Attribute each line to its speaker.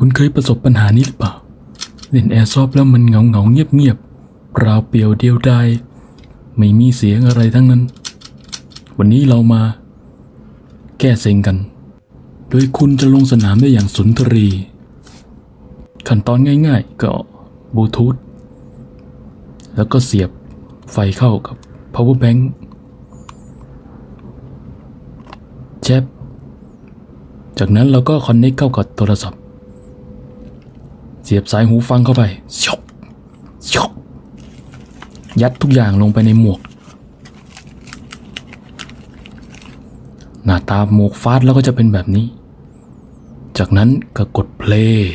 Speaker 1: คุณเคยประสบปัญหานี้หรือเปล่า เล่นแอร์ซอฟแล้วมันเหงาเหงาเงียบเงียบๆราวเปลี่ยวเดียวดายไม่มีเสียงอะไรทั้งนั้น วันนี้เรามา แก้เซ็งกัน โดยคุณจะลงสนามได้อย่างสุนทรี ขั้นตอนง่ายๆ ก็บลูทูธแล้วก็เสียบไฟเข้ากับ power bank แชปจากนั้นเราก็คอนเน c เข้ากับโทรศัพท์ เสียบสายหูฟังเข้าไปชกชกยัดทุกอย่างลงไปในหมวก หน้าตาหมวกฟาดแล้วก็จะเป็นแบบนี้ จากนั้นก็กดเพลย์